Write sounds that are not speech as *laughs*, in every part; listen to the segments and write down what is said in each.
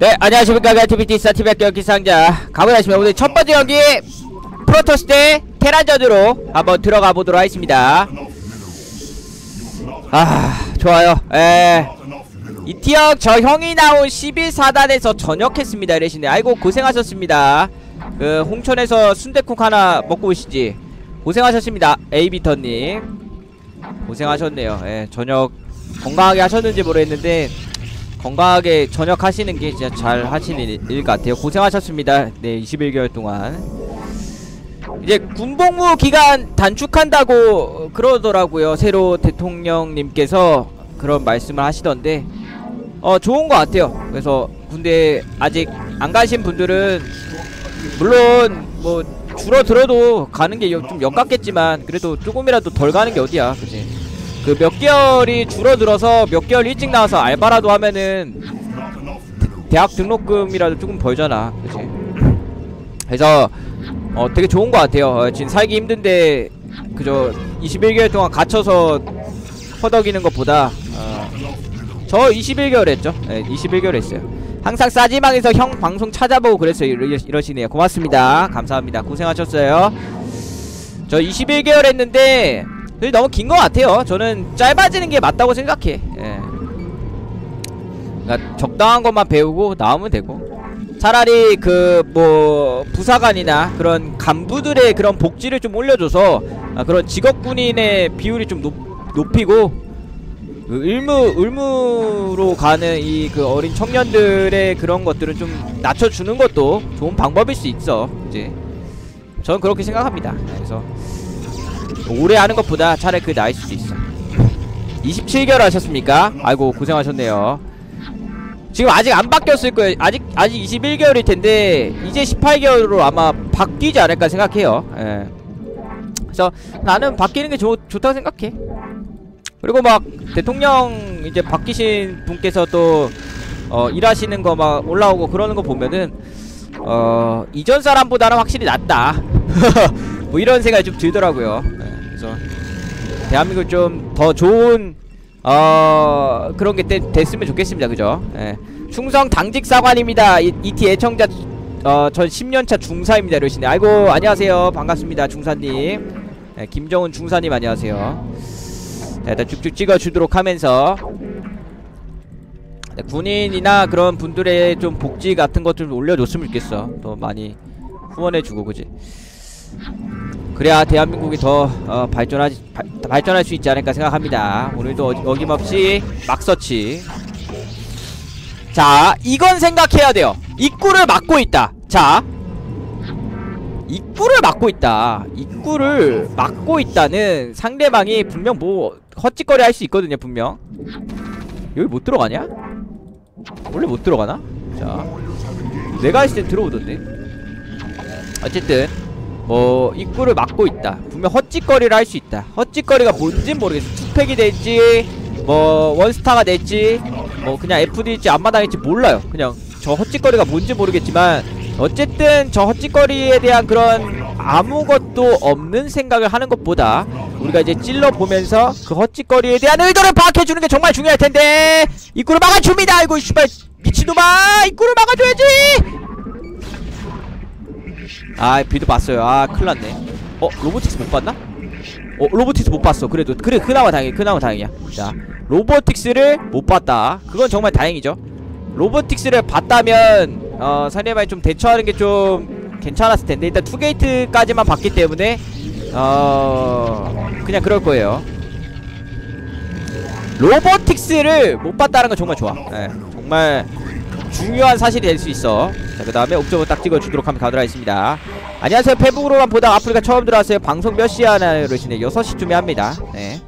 네, 안녕하십니까. 가티비티 스타티백 경기 상자. 가보겠습니다. 오늘 첫 번째 경기 프로토스 대 테란전으로 한번 들어가 보도록 하겠습니다. 아, 좋아요. 에. 이티형 저 형이 나온 11사단에서 전역했습니다. 이러시네. 아이고 고생하셨습니다. 그 홍천에서 순대국 하나 먹고 오시지. 고생하셨습니다. 에이비터님. 고생하셨네요. 예, 저녁 건강하게 하셨는지 모르겠는데 건강하게 전역하시는 게 진짜 잘 하시는 일, 일 같아요. 고생하셨습니다. 네, 21개월 동안. 이제 군복무 기간 단축한다고 그러더라고요. 새로 대통령님께서 그런 말씀을 하시던데 어 좋은 것 같아요. 그래서 군대 아직 안 가신 분들은 물론 뭐 줄어들어도 가는 게 좀 역같겠지만 그래도 조금이라도 덜 가는 게 어디야, 그지? 그 몇 개월이 줄어들어서 몇 개월 일찍 나와서 알바라도 하면은 대- 대학 등록금이라도 조금 벌잖아, 그지? 그래서 어 되게 좋은 것 같아요. 어, 지금 살기 힘든데 그저 21개월 동안 갇혀서 허덕이는 것보다 어, 저 21개월 했죠. 네, 21개월 했어요. 항상 싸지방에서 형 방송 찾아보고 그랬어요. 이러, 이러시네요. 고맙습니다. 감사합니다. 고생하셨어요. 저 21개월 했는데 그게 너무 긴 것 같아요. 저는 짧아지는 게 맞다고 생각해. 예. 그러니까 적당한 것만 배우고 나오면 되고 차라리 그 뭐 부사관이나 그런 간부들의 그런 복지를 좀 올려줘서 아, 그런 직업 군인의 비율이 좀 높, 높이고 그 의무 의무로 가는 이 그 어린 청년들의 그런 것들은 좀 낮춰주는 것도 좋은 방법일 수 있어 이제 저는 그렇게 생각합니다 그래서 오래 하는 것보다 차라리 그 나을 수도 있어. 27개월 하셨습니까? 아이고 고생하셨네요. 지금 아직 안 바뀌었을 거예요. 아직 아직 21개월일 텐데 이제 18개월로 아마 바뀌지 않을까 생각해요. 예. 그래서 나는 바뀌는 게 좋, 좋다고 생각해. 그리고 막 대통령 이제 바뀌신 분께서 또 어, 일하시는 거 막 올라오고 그러는 거 보면은 어 이전 사람보다는 확실히 낫다. *laughs* 뭐 이런 생각이 좀 들더라고요. 예, 그래서 대한민국 좀 더 좋은 어 그런 게 되, 됐으면 좋겠습니다. 그죠? 예. 충성 당직 사관입니다. 이, 이티 애청자 어 전 10년차 중사입니다 이러시네 아이고 안녕하세요. 반갑습니다 중사님. 예, 김정은 중사님 안녕하세요. 자, 일단 쭉쭉 찍어주도록 하면서. 네, 군인이나 그런 분들의 좀 복지 같은 것 좀 올려줬으면 좋겠어. 더 많이 후원해주고 그지 그래야 대한민국이 더 어, 발전하지 발, 발전할 수 있지 않을까 생각합니다. 오늘도 어, 어김없이 막서치. 자 이건 생각해야 돼요. 입구를 막고 있다. 자 입구를 막고 있다. 입구를 막고 있다는 상대방이 분명 뭐 헛짓거리 할 수 있거든요 분명. 여기 못 들어가냐? 원래 못 들어가나? 자 내가 했을 땐 들어오던데. 어쨌든 뭐 입구를 막고 있다. 분명 헛짓거리를 할 수 있다. 헛짓거리가 뭔진 모르겠어. 투팩이 될지 뭐 원스타가 될지 뭐 그냥 FD일지 앞마당일지 몰라요. 그냥 저 헛짓거리가 뭔지 모르겠지만 어쨌든 저 헛짓거리에 대한 그런 아무것도 없는 생각을 하는 것보다 우리가 이제 찔러 보면서 그 헛짓거리에 대한 의도를 파악해주는 게 정말 중요할 텐데 입구를 막아줍니다. 아이고 씨발 미친놈아! 입구를 막아줘야지 아 비도 봤어요. 아 큰일났네. 어 로보틱스 못 봤나? 어 로보틱스 못 봤어. 그래도 그래 그나마 다행이 그나마 다행이야. 자 로보틱스를 못 봤다. 그건 정말 다행이죠. 로보틱스를 봤다면 어 상대방이 좀 대처하는 게 좀 괜찮았을 텐데 일단 투게이트까지만 봤기 때문에 어 그냥 그럴 거예요. 로보틱스를 못 봤다는 건 정말 좋아. 예 정말 중요한 사실이 될 수 있어. 자 그 다음에 옵저버 딱 찍어주도록 하면 가도록 하겠습니다. 안녕하세요. 페북으로만 보다가 아프리카 처음 들어왔어요. 방송 몇 시에 하나 그러시네 6시쯤에 합니다. 네.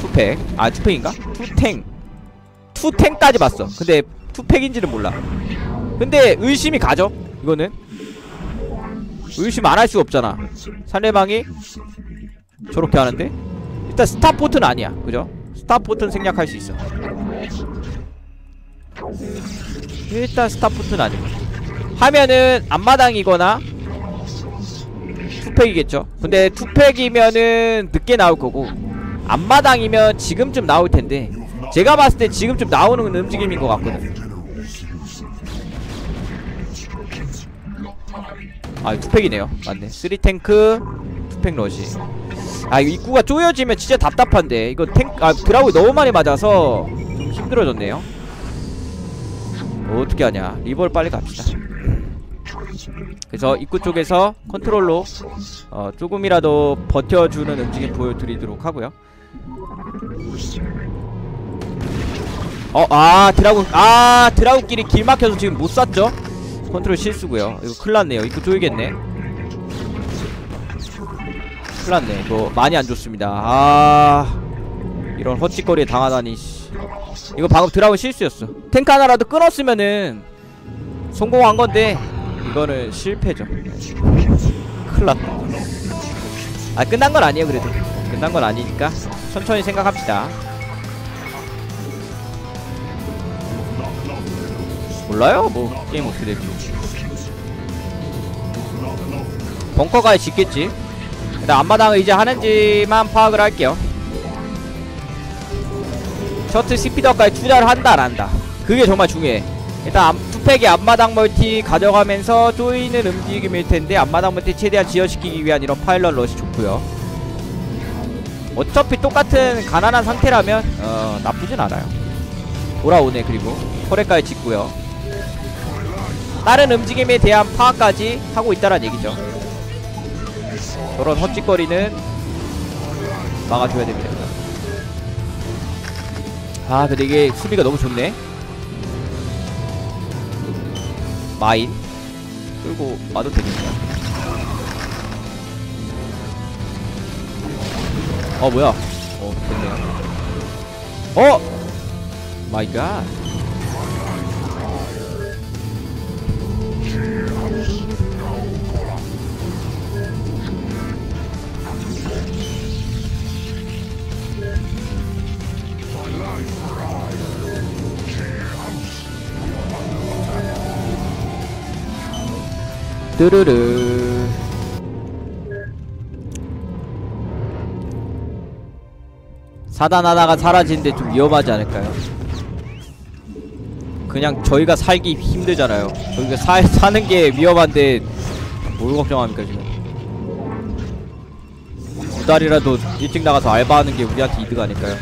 투팩. 아 투팩인가? 투탱. 투탱까지 봤어. 근데 투팩인지는 몰라. 근데 의심이 가죠? 이거는? 의심 안 할 수가 없잖아. 상대방이 저렇게 하는데? 일단 스타포트는 아니야. 그죠? 스타포트는 생략할 수 있어 일단 스타포트는 아니고 하면은 앞마당이거나 투팩이겠죠. 근데 투팩이면은 늦게 나올 거고 앞마당이면 지금쯤 나올 텐데 제가 봤을 때 지금쯤 나오는 움직임인 것 같거든. 아 투팩이네요. 맞네. 3탱크 투팩 러시. 아 이거 입구가 쪼여지면 진짜 답답한데. 이거 탱.. 아 드라고 너무 많이 맞아서 좀 힘들어졌네요. 뭐 어떻게 하냐 리버를 빨리 갑시다 그래서 입구 쪽에서 컨트롤로 어 조금이라도 버텨주는 움직임 보여드리도록 하고요 어, 아, 드라군, 아, 드라군끼리 길 막혀서 지금 못 쐈죠? 컨트롤 실수고요 이거 큰일 났네요. 입구 쪼이겠네. 큰일 났네. 이거 많이 안 좋습니다. 아, 이런 헛짓거리에 당하다니, 씨. 이거 방금 드라군 실수였어. 탱크 하나라도 끊었으면은 성공한 건데, 이거는 실패죠. 큰일 났다. 아, 끝난 건 아니에요, 그래도. 끝난 건 아니니까. 천천히 생각합시다. 몰라요? 뭐 게임 어떻게 될지 벙커가 짓겠지 일단 앞마당을 이제 하는지만 파악을 할게요 셔틀 스피더까지 투자를 한다 안 한다. 그게 정말 중요해. 일단 앞, 투팩의 앞마당 멀티 가져가면서 쪼이는 움직임일 텐데 앞마당 멀티 최대한 지연시키기 위한 이런 파일럿 러시 좋고요. 어차피 똑같은 가난한 상태라면 어 나쁘진 않아요. 돌아오네 그리고. 터렛까지 짓고요. 다른 움직임에 대한 파악까지 하고 있다란 얘기죠. 저런 헛짓거리는 막아줘야 됩니다 아 근데 이게 수비가 너무 좋네. 마인. 끌고 와도 되겠다. 어 뭐야? 어 됐네요 어? 마이 갓 뚜루루. 사단하다가 사라지는데 좀 위험하지 않을까요? 그냥 저희가 살기 힘들잖아요. 저희가 사, 사는 게 위험한데 뭘 걱정합니까 지금? 두 달이라도 일찍 나가서 알바하는 게 우리한테 이득 아닐까요?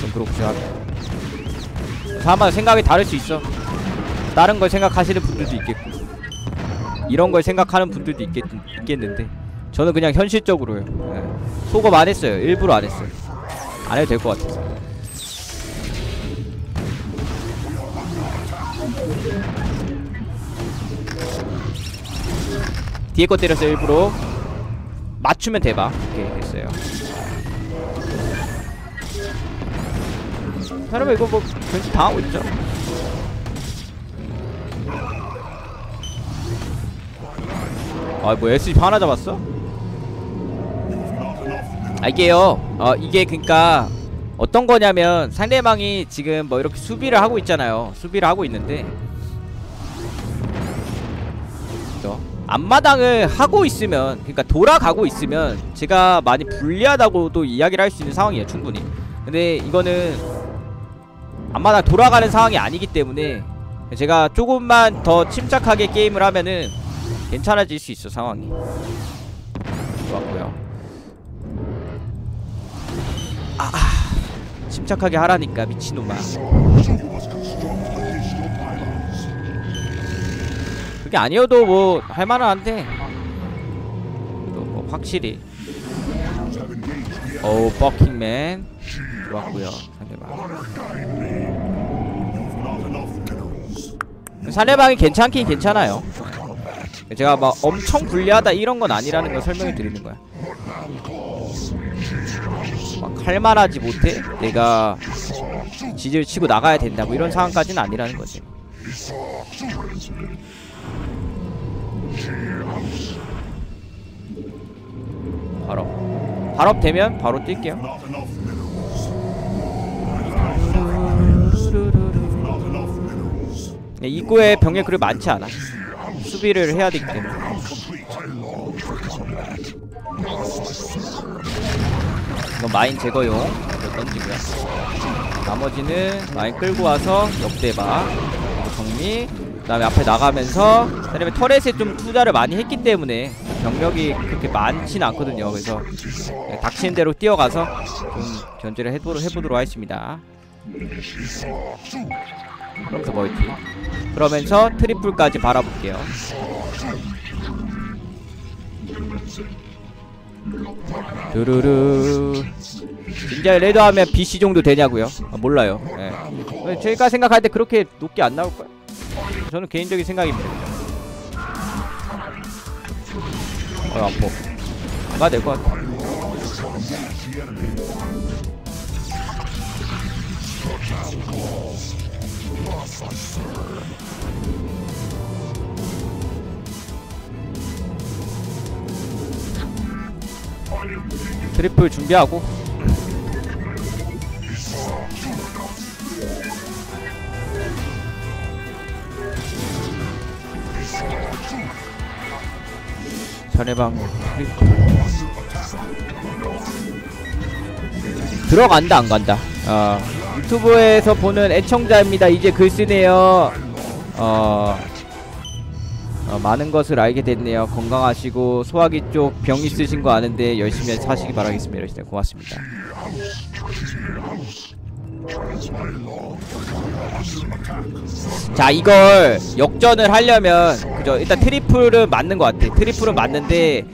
좀 생각합니다 사람마다 생각이 다를 수 있어. 다른 걸 생각하시는 분들도 있겠고 이런 걸 생각하는 분들도 있겠, 있겠는데 저는 그냥 현실적으로요. 네. 속업 안 했어요. 일부러 안 했어요. 안 해도 될 것 같아서. 뒤에 거 때렸어요 일부러. 맞추면 대박. 이렇게 됐어요. 여러분 이거 뭐 변수 당하고 있죠 아뭐 SG 하나 잡았어? 아 이게요 어 이게 그니까 어떤 거냐면 상대방이 지금 뭐 이렇게 수비를 하고 있잖아요 수비를 하고 있는데? 앞마당을 하고 있으면 그러니까 돌아가고 있으면 제가 많이 불리하다고도 이야기를 할 수 있는 상황이에요 충분히 근데 이거는 앞마당 돌아가는 상황이 아니기 때문에 제가 조금만 더 침착하게 게임을 하면은 괜찮아질 수 있어 상황이. 좋았고요. 아, 아 침착하게 하라니까 미친놈아. 그게 아니어도 뭐 할만한데. 뭐 확실히. 어우 버킹맨. 좋았고요 상대방. 상대방이 괜찮긴 괜찮아요 제가 막 엄청 불리하다 이런 건 아니라는 걸 설명해 드리는 거야. 막 할만하지 못해? 내가 지지를 치고 나가야 된다 뭐 이런 상황까지는 아니라는 거지. 바로. 발업 되면 바로 뛸게요. 네, 입구에 병력 그리 많지 않아 수비를 해야 되기 때문에. 이건 마인 제거용. 던지고요 나머지는 마인 끌고 와서 역대박 정리. 그 다음에 앞에 나가면서 그 다음에 터렛에 좀 투자를 많이 했기 때문에 병력이 그렇게 많지는 않거든요. 그래서 네, 닥치는 대로 뛰어가서 좀 견제를 해보, 해보도록 하겠습니다. 그러면서 멀티. 그러면서 트리플까지 바라볼게요. 두루루. 진짜 레드하면 BC 정도 되냐고요? 아, 몰라요. 예. 제가 생각할 때 그렇게 높게 안 나올 거예요. 저는 개인적인 생각입니다. 어, 아파. 가 될 것 같아. 트리플 준비하고. 전해방 들어간다 안 간다? 어 유튜브에서 보는 애청자입니다. 이제 글 쓰네요. 어, 어 많은 것을 알게 됐네요. 건강하시고 소화기 쪽 병 있으신 거 아는데 열심히 사시기 바라겠습니다. 고맙습니다. 자 이걸 역전을 하려면 그죠 일단 트리플은 맞는 것 같아 트리플은 맞는데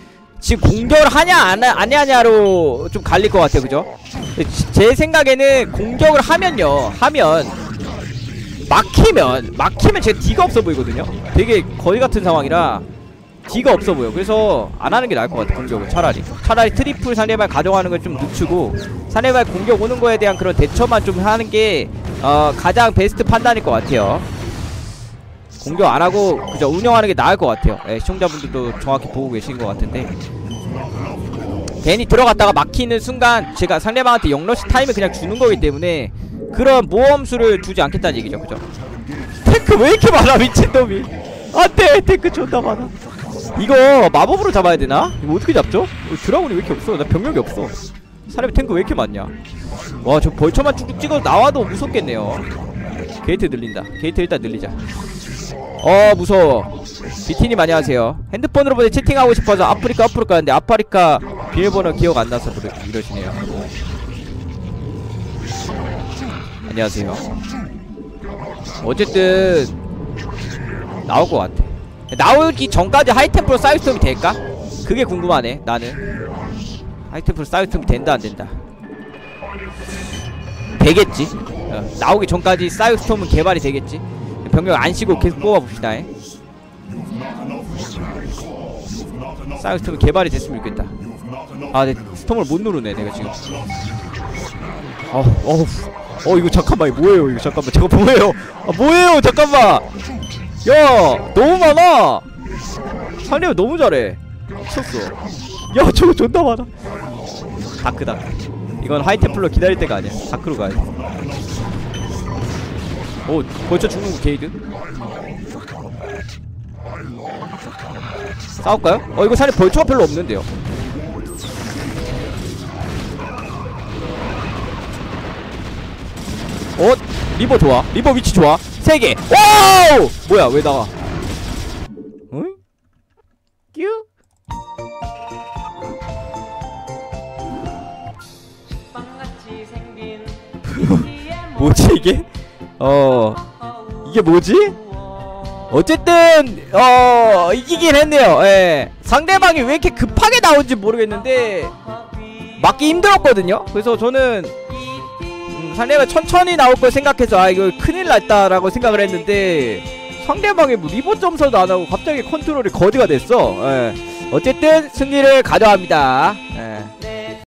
지금 공격을 하냐 안, 하- 안 하냐로 좀 갈릴 것 같아요. 그죠? 지- 제 생각에는 공격을 하면요. 하면 막히면 막히면 제 D가 없어 보이거든요. 되게 거의 같은 상황이라 D가 없어 보여. 그래서 안 하는 게 나을 것 같아 공격을. 차라리. 차라리 트리플 상대발 가져가는 걸 좀 늦추고 상대발 공격 오는 거에 대한 그런 대처만 좀 하는 게 어, 가장 베스트 판단일 것 같아요 공격 안 하고 그저 운영하는 게 나을 것 같아요. 예, 시청자분들도 정확히 보고 계신 것 같은데. 괜히 들어갔다가 막히는 순간 제가 상대방한테 영러시 타임을 그냥 주는 거기 때문에 그런 모험수를 두지 않겠다는 얘기죠. 그죠? 탱크 왜 이렇게 많아 미친놈이? 안돼 탱크 존나 많아. 이거 마법으로 잡아야 되나? 이거 어떻게 잡죠? 어, 드라군이 왜 이렇게 없어? 나 병력이 없어. 사람이 탱크 왜 이렇게 많냐? 와 저 벌처만 쭉쭉 찍어 나와도 무섭겠네요. 게이트 늘린다. 게이트 일단 늘리자 어 무서워. 비티님 안녕하세요. 핸드폰으로 보내 채팅하고 싶어서 아프리카 아프리카 하는데 아프리카 비밀번호 기억 안 나서 그러, 이러시네요. 안녕하세요. 어쨌든 나올 것 같아. 나오기 전까지 하이템프로 사이스톰이 될까? 그게 궁금하네 나는. 하이템프로 사이스톰이 된다 안 된다? 되겠지? 어, 나오기 전까지 사이스톰은 개발이 되겠지 병력 안 쉬고 계속 뽑아봅시다 에. 사이스톰이 개발이 됐으면 좋겠다. 아, 내 스톰을 못 누르네 내가 지금. 어, 어우. 어 이거 잠깐만 이거 뭐예요 이거 잠깐만. 저거 뭐예요? 아 뭐예요 잠깐만. 야 너무 많아. 상대가 너무 잘해. 미쳤어. 야 저거 존나 많아. 다크 다크 이건 하이템플러 기다릴 때가 아니야. 다크로 가야 돼 오, 벌써 죽는 거 게이드? 싸울까요? 어, 이거 사실 벌초가 별로 없는데요. 어, 리버 좋아. 리버 위치 좋아. 세 개. 와우! 뭐야, 왜 나가? 응? 뀨? *laughs* 뭐지 이게? 어, 이게 뭐지? 어쨌든 어 이기긴 했네요. 예. 상대방이 왜 이렇게 급하게 나온지 모르겠는데 막기 힘들었거든요. 그래서 저는 음, 상대방 천천히 나올 걸 생각해서 아 이거 큰일 났다라고 생각을 했는데 상대방이 뭐 리버 점서도 안 하고 갑자기 컨트롤이 거지가 됐어. 예. 어쨌든 승리를 가져갑니다. 예.